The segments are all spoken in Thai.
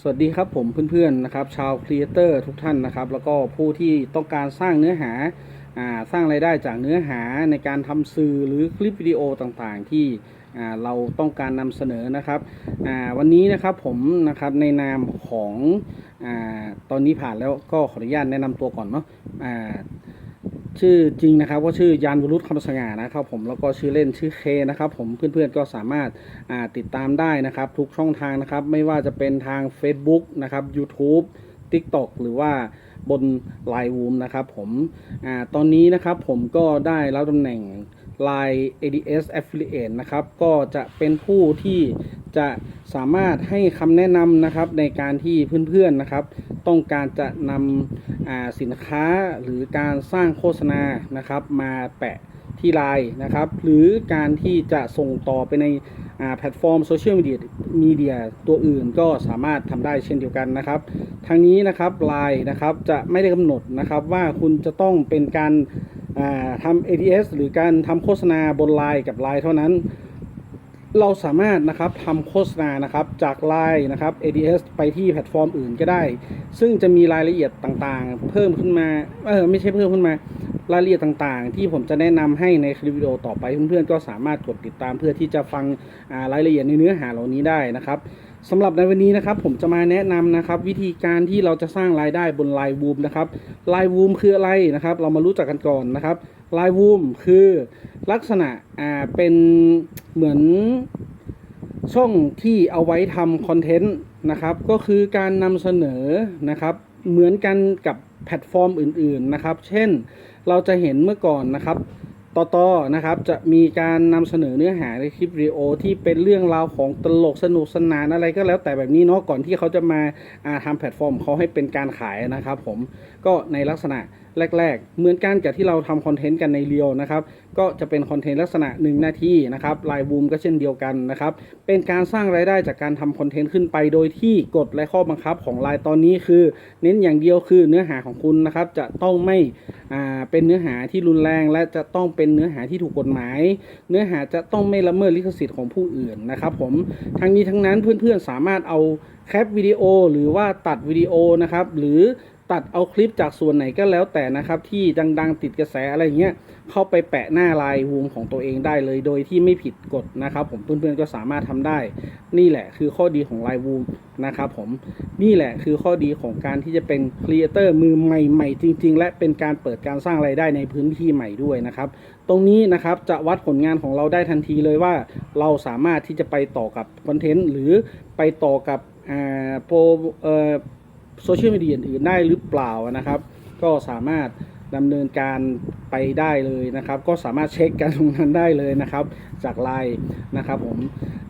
สวัสดีครับผมเพื่อนๆนะครับชาวครีเอเตอร์ทุกท่านนะครับ แล้วก็ผู้ที่ต้องการสร้างเนื้อหาอสร้างรายได้จากเนื้อหาในการทำสื่อหรือคลิปวิดีโอต่างๆ ที่เราต้องการนำเสนอนะครับวันนี้นะครับผมนะครับในนามของอตอนนี้ผ่านแล้วก็ขออนุญาตแนะนำตัวก่อนเนาะ ชื่อจริงนะครับก็ชื่อยานวรุษคำสง่านะครับผมแล้วก็ชื่อเล่นชื่อเคนะครับผมเพื่อนๆก็สามารถติดตามได้นะครับทุกช่องทางนะครับไม่ว่าจะเป็นทาง Facebook นะครับ YouTube TikTok หรือว่าบน Line w o o m นะครับผมอตอนนี้นะครับผมก็ได้รับตำแหน่ง Line ADS Affiliate นะครับ ก็จะเป็นผู้ที่จะสามารถให้คำแนะนำนะครับในการที่เพื่อนๆนะครับ ต้องการจะนำสินค้าหรือการสร้างโฆษณานะครับ มาแปะที่ไลน์นะครับ หรือการที่จะส่งต่อไปในแพลตฟอร์มโซเชียลมีเดียมีเดียตัวอื่นก็สามารถทำได้เช่นเดียวกันนะครับ ทางนี้นะครับไลน์นะครับจะไม่ได้กำหนดนะครับว่าคุณจะต้องเป็นการ ทำ ATS หรือการทำโฆษณาบนไลน์กับไลน์เท่านั้น เราสามารถนะครับทำโฆษณานะครับจากไลน์นะครับ ADS ไปที่แพลตฟอร์มอื่นก็ได้ ซึ่งจะมีรายละเอียดต่างๆ เพิ่มขึ้นมาเออไม่ใช่เพิ่มขึ้นมารายละเอียดต่างๆ ที่ผมจะแนะนำให้ในคลิปวิดีโอต่อไปเพื่อนๆก็สามารถกดติดตามเพื่อที่จะฟังรายละเอียดในเนื้อหาเหล่านี้ได้นะครับ สำหรับในวันนี้นะครับผมจะมาแนะนำนะครับ วิธีการที่เราจะสร้างรายได้บนไลน์วูมนะครับไลน์วูมคืออะไรนะครับ เรามารู้จักกันก่อนนะครับไลน์วูมคือลักษณะอ่าเป็นเหมือนช่องที่เอาไว้ทำคอนเทนต์นะครับ ก็คือการนำเสนอนะครับ เหมือนกันกับแพลตฟอร์มอื่น ๆนะครับ เช่นเราจะเห็นเมื่อก่อนนะครับ ต่อต่อนะครับจะมีการนำเสนอเนื้อหาในคลิปวิดีโอที่เป็นเรื่องราวของตลกสนุกสนานอะไรก็แล้วแต่แบบนี้เนาะก่อนที่เขาจะมาอ่าทำแพลตฟอร์มเขาให้เป็นการขายนะครับผมก็ในลักษณะ แรก ๆ เหมือนกันกับที่เราทำคอนเทนต์กันในเรียวนะครับ ก็จะเป็นคอนเทนต์ลักษณะ 1 นาทีนะครับไลน์บูมก็เช่นเดียวกันนะครับ เป็นการสร้างรายได้จากการทำคอนเทนต์ขึ้นไป โดยที่กฎและข้อบังคับของไลน์ตอนนี้คือ เน้นอย่างเดียวคือเนื้อหาของคุณนะครับจะต้องไม่เป็นเนื้อหาที่รุนแรง และจะต้องเป็นเนื้อหาที่ถูกกฎหมาย เนื้อหาจะต้องไม่ละเมิดลิขสิทธิ์ของผู้อื่นนะครับ ผมทั้งนี้ทั้งนั้นเพื่อนๆสามารถเอาแคปวิดีโอหรือว่าตัดวิดีโอนะครับหรือ ตัดเอาคลิปจากส่วนไหนก็แล้วแต่นะครับ ที่ดังๆ ติดกระแสอะไรเงี้ยเข้าไปแปะหน้าลายวูมของตัวเองได้เลย โดยที่ไม่ผิดกฎนะครับ ผมเพื่อนๆก็สามารถทำได้ นี่แหละคือข้อดีของลายวูมนะครับผมนี่แหละคือข้อดีของการที่จะเป็นครีเอเตอร์มือใหม่ๆ จริง ๆ และเป็นการเปิดการสร้างไรายได้ในพื้นที่ใหม่ด้วยนะครับตรงนี้นะครับจะวัดผลงานของเราได้ทันทีเลยว่า เราสามารถที่จะไปต่อกับคอนเทนต์หรือไปต่อกับอ่าโปร โซเชียลมีเดียอื่นๆได้หรือเปล่านะครับ ก็สามารถดำเนินการไปได้เลยนะครับ ก็สามารถเช็คกันตรงนั้นได้เลยนะครับ จากไลน์นะครับผม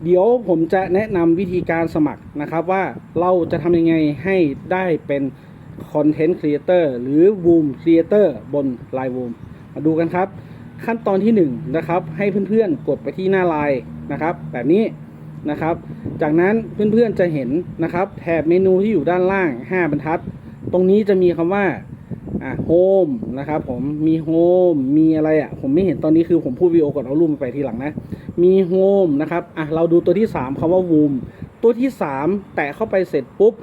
เดี๋ยวผมจะแนะนำวิธีการสมัครนะครับว่าเราจะทำยังไงให้ได้เป็นคอนเทนต์ครีเอเตอร์หรือ Woom Creator บน Line Woom มาดูกันครับ ขั้นตอนที่1นงนะครับให้เพื่อนๆกดไปที่หน้าไลน์นะครับ แบบนี้ นะครับ จากนั้นเพื่อนๆจะเห็นนะครับ แถบเมนูที่อยู่ด้านล่าง 5 บรรทัด ตรงนี้จะมีคำว่าอ่าโฮมนะครับผมมีโฮมมีอะไรอะผมไม่เห็นตอนนี้คือผมพูดวิดีโอก่อนเอารูปไปทีหลังนะ มีโฮมนะครับอะเราดูตัวที่ 3คำว่าวูมตัวที่ 3 แตะเข้าไปเสร็จปุ๊บ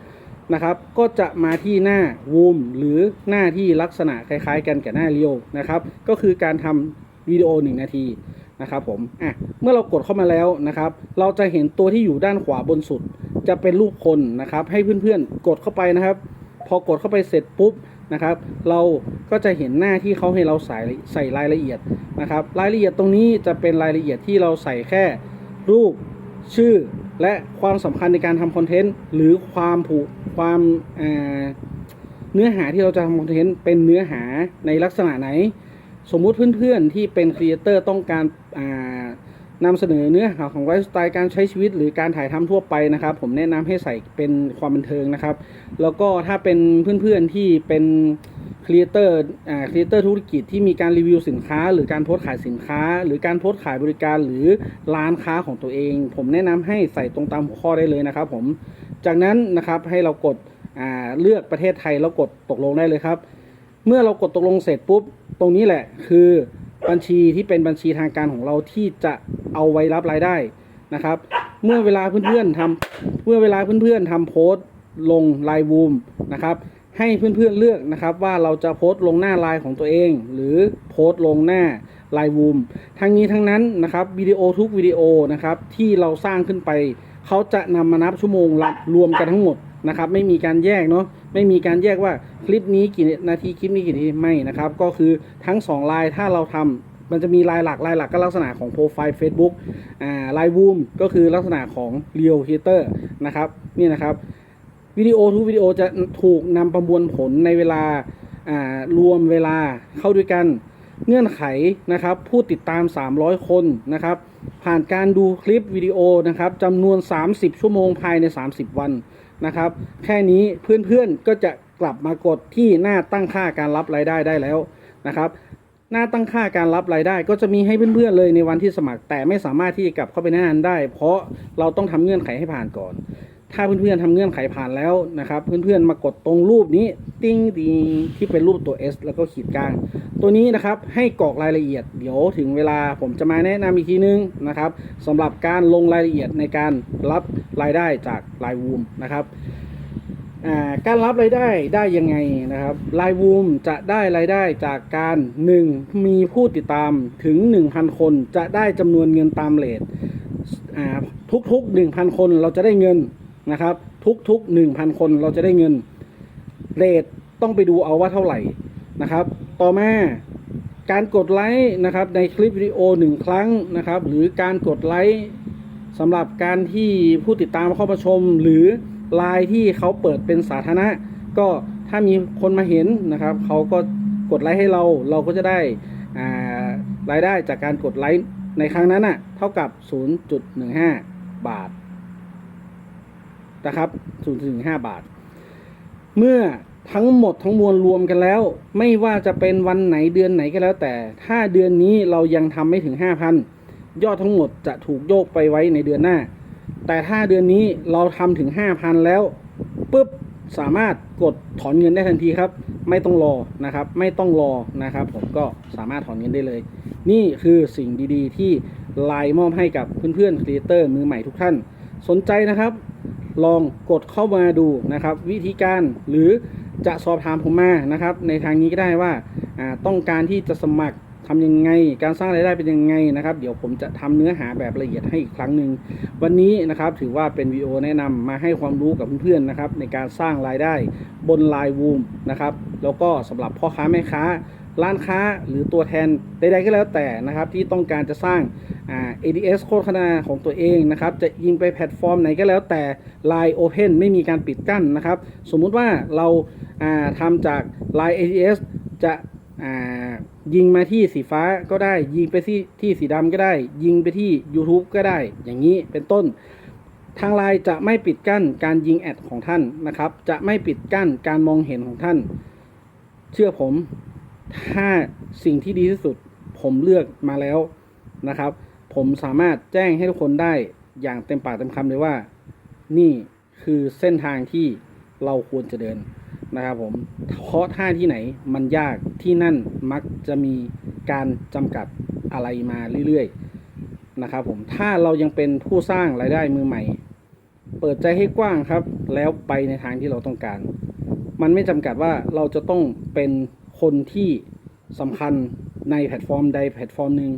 นะครับก็จะมาที่หน้าวูมหรือหน้าที่ลักษณะคล้ายๆ กันกับหน้าเรียวนะครับ ก็คือการทำวิดีโอ 1 นาที นะครับผมอะเมื่อเรากดเข้ามาแล้วนะครับ เราจะเห็นตัวที่อยู่ด้านขวาบนสุด จะเป็นรูปคนนะครับ ให้เพื่อนๆกดเข้าไปนะครับ พอกดเข้าไปเสร็จปุ๊บนะครับ เราก็จะเห็นหน้าที่เขาให้เราใส่ใส่รายละเอียดนะครับ รายละเอียดตรงนี้จะเป็นรายละเอียดที่เราใส่แค่รูปชื่อและความสำคัญในการทำคอนเทนต์หรือความผูกความเนื้อหาที่เราจะทำคอนเทนต์เป็นเนื้อหาในลักษณะไหน สมมุติเพื่อนๆที่เป็นครีเอเตอร์ต้องการอ่านำเสนอเนื้อหาของไลฟ์สไตล์การใช้ชีวิตหรือการถ่ายทำทั่วไปนะครับ ผมแนะนำให้ใส่เป็นความบันเทิงนะครับ แล้วก็ถ้าเป็นเพื่อนๆที่เป็นครีเอเตอร์อ่าครีเอเตอร์ธุรกิจที่มีการรีวิวสินค้า หรือการโพสขายสินค้า หรือการโพสขายบริการหรือร้านค้าของตัวเอง ผมแนะนำให้ใส่ตรงตามหัวข้อได้เลยนะครับผมจากนั้นนะครับให้เรากดอ่าเลือกประเทศไทยแล้วกดตกลงได้เลยครับ เมื่อเรากดตกลงเสร็จปุ๊บ ตรงนี้แหละ คือบัญชีที่เป็นบัญชีทางการของเราที่จะเอาไว้รับรายได้นะครับ เมื่อเวลาเพื่อนๆทำเมื่อเวลาเพื่อนๆทำโพสต์ลงไลน์วูมนะครับให้เพื่อนๆเลือกนะครับว่าเราจะโพสต์ลงหน้าไลน์ของตัวเอง หรือโพสต์ลงหน้าไลน์วูมทั้งนี้ทั้งนั้นนะครับวิดีโอทุกวิดีโอนะครับที่เราสร้างขึ้นไป เขาจะนำมานับชั่วโมงรวมกันทั้งหมด นะครับ ไม่มีการแยกเนาะไม่มีการแยกว่าคลิปนี้กี่นาทีคลิปนี้กี่นาทีไม่นะครับ ก็คือทั้ง2ลน์ถ้าเราทำมันจะมีลายหลักลายหลักก็ลักษณะของโปรไฟล์ Facebook อ่าลน์วูมก็คือลักษณะของ Real c r e a t o r นะครับนี่นะครับวิดีโอทุกวิดีโอจะถูกนำประมวลผลในเวลาอ่ารวมเวลาเข้าด้วยกันเงื่อนไขนะครับ ผู้ติดตาม 300 คนนะครับ ผ่านการดูคลิปวิดีโอนะครับจำนวน 30 ชั่วโมงภายใน 30 วัน นะครับ แค่นี้เพื่อนๆก็จะกลับมากดที่หน้าตั้งค่าการรับรายได้ได้แล้วนะครับ หน้าตั้งค่าการรับรายได้ ก็จะมีให้เพื่อนๆเลยในวันที่สมัคร แต่ไม่สามารถที่จะกลับเข้าไปหน้านั้นได้ เพราะเราต้องทำเงื่อนไขให้ผ่านก่อน ถ้าเพื่อนๆทำเงื่อนไขผ่านแล้วนะครับ เพื่อนๆมากดตรงรูปนี้ติ้งดีที่เป็นรูปตัว S แล้วก็ขีดกลาง ตัวนี้นะครับให้กรอกรายละเอียด เดี๋ยวถึงเวลาผมจะมาแนะนำอีกทีนึงนะครับสำหรับการลงรายละเอียดในการรับรายได้จากรายวูมนะครับการรับรายได้ได้ยังไงนะครับรายวูมจะได้รายได้จากการ 1. มีผู้ติดตามถึง 1,000 คนจะได้จำนวนเงินตามเลททุกๆ 1,000 คนเราจะได้เงิน นะครับ ทุกๆ 1,000 คนเราจะได้เงินเลทต้องไปดูเอาว่าเท่าไหร่นะครับ ต่อมาการกดไลค์นะครับในคลิปวิดีโอหนึ่งครั้งนะครับ หรือการกดไลค์สำหรับการที่ผู้ติดตามเข้ามาชม หรือไลน์ที่เขาเปิดเป็นสาธารณะ ก็ถ้ามีคนมาเห็นนะครับเขาก็กดไลค์ให้เราเราก็จะได้รายได้จากการกดไลค์ในครั้งนั้นน่ะเท่ากับ 0.15 บาท นะครับ0.15บาท เมื่อทั้งหมดทั้งมวลรวมกันแล้ว ไม่ว่าจะเป็นวันไหนเดือนไหนก็แล้ว แต่ถ้าเดือนนี้เรายังทำไม่ถึง5,000ยอดทั้งหมดจะถูกโยกไปไว้ในเดือนหน้า แต่ถ้าเดือนนี้เราทำถึง5,000แล้วปุ๊บสามารถกดถอนเงินได้ทันทีครับ ไม่ต้องรอนะครับ ไม่ต้องรอนะครับ ผมก็สามารถถอนเงินได้เลย นี่คือสิ่งดีๆ ที่ไลน์มอบให้กับเพื่อนๆครีเอเตอร์มือใหม่ทุกท่าน สนใจนะครับ ลองกดเข้ามาดูนะครับ วิธีการหรือจะสอบถามผมมานะครับ ในทางนี้ก็ได้ว่าต้องการที่จะสมัคร ทำยังไง การสร้างรายได้เป็นยังไงนะครับ เดี๋ยวผมจะทำเนื้อหาแบบละเอียดให้อีกครั้งหนึ่งวันนี้นะครับถือว่าเป็นวิดีโอแนะนำมาให้ความรู้กับเพื่อนๆนะครับ ในการสร้างรายได้บนไลน์วูมนะครับ แล้วก็สำหรับพ่อค้าแม่ค้า ร้านค้าหรือตัวแทนใดๆก็แล้วแต่นะครับ ที่ต้องการจะสร้าง ADS โฆษณาของตัวเองนะครับ จะยิงไปแพลตฟอร์มไหนก็แล้วแต่ Line Open ไม่มีการปิดกั้นนะครับ สมมุติว่าเราทำจาก Line ADS จะ ยิงมาที่สีฟ้าก็ได้ ยิงไปที่ที่สีดำก็ได้ ยิงไปที่ YouTube ก็ได้ อย่างนี้เป็นต้น ทางไลน์จะไม่ปิดกั้นการยิงแอดของท่านนะครับ จะไม่ปิดกั้นการมองเห็นของท่าน เชื่อผม ถ้าสิ่งที่ดีที่สุด ผมเลือกมาแล้วนะครับ ผมสามารถแจ้งให้ทุกคนได้อย่างเต็มปากเต็มคำเลยว่า นี่คือเส้นทางที่เราควรจะเดิน นะครับผมเพราะถ้าที่ไหนมันยากที่นั่นมักจะมีการจำกัดอะไรมาเรื่อยๆนะครับผมถ้าเรายังเป็นผู้สร้างรายได้มือใหม่ เปิดใจให้กว้างครับ แล้วไปในทางที่เราต้องการ มันไม่จำกัดว่าเราจะต้องเป็นคนที่สำคัญในแพลตฟอร์มใดแพลตฟอร์มหนึ่ง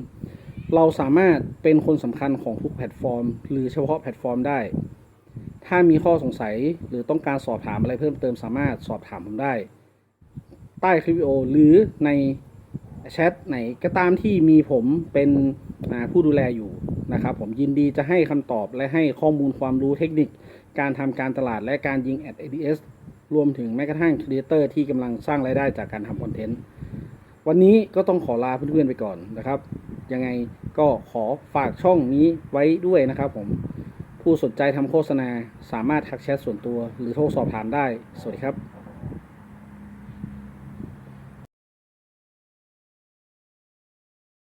เราสามารถเป็นคนสำคัญของทุกแพลตฟอร์ม หรือเฉพาะแพลตฟอร์มได้ ถ้ามีข้อสงสัยหรือต้องการสอบถามอะไรเพิ่มเติมสามารถสอบถามผมได้ ใต้คลิปวิดีโอหรือในแชทไหนก็ตามที่มีผมเป็นผู้ดูแลอยู่นะครับผมยินดีจะให้คำตอบและให้ข้อมูลความรู้เทคนิค การทำการตลาดและการยิงแอด ADS รวมถึงแม้กระทั่งครีเอเตอร์ที่กำลังสร้างรายได้จากการทำคอนเทนต์ วันนี้ก็ต้องขอลาเพื่อนๆไปก่อนนะครับ ยังไงก็ขอฝากช่องนี้ไว้ด้วยนะครับผม ผู้สนใจทำโฆษณา สามารถทักแชทส่วนตัว หรือโทรสอบถามได้ สวัสดีครับ